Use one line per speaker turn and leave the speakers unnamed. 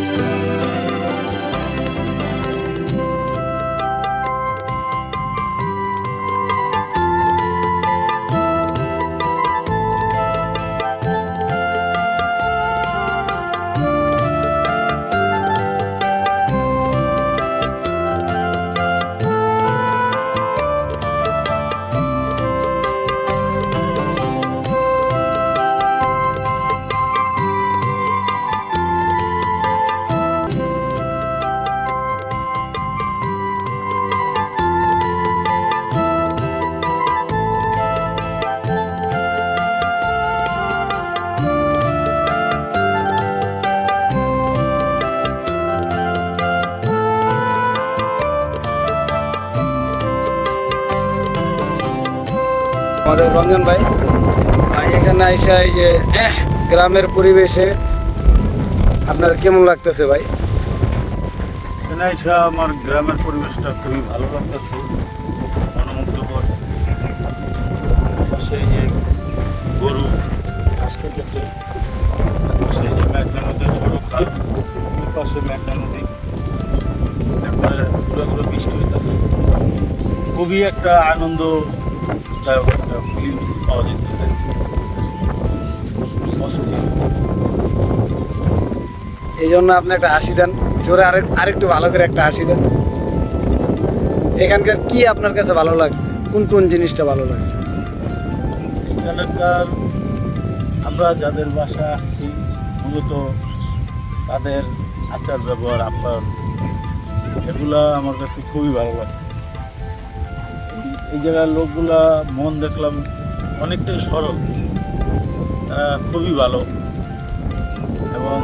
Thank you. আমাদের রঞ্জন ভাই। এখানে আইসা এই যে গ্রামের পরিবেশে আপনার কেমন লাগতেছে ভাই?
এখানে এসে আমার গ্রামের পরিবেশটা খুবই ভালো লাগতেছে, মনোমুগ্ধকর। এই যে গরু ঘাস খেতেছে এই যে মেঘনা নদীর ছোট পাশে মেঘনা নদী। তারপরে বৃষ্টি হইতেছে। খুবই একটা আনন্দদায়ক ফিলিংস পাওয়া যেতেছে
এই জন্য আপনি একটা হাসি দেন। জোরে আরেক আরেকটু ভালো করে একটা হাসি দেন। এখানকার কি আপনার কাছে ভালো লাগছে? কোন কোন জিনিসটা ভালো লাগছে?
এখানকার আমরা যাদের বাসা আসছি, মূলত তাদের আচার ব্যবহার আপ্যায়ন, এগুলা আমার কাছে খুবই ভালো লাগছে। এই- জায়গার লোকগুলা মন দেখলাম অনেকটাই সরল। খুবই ভালো। এবং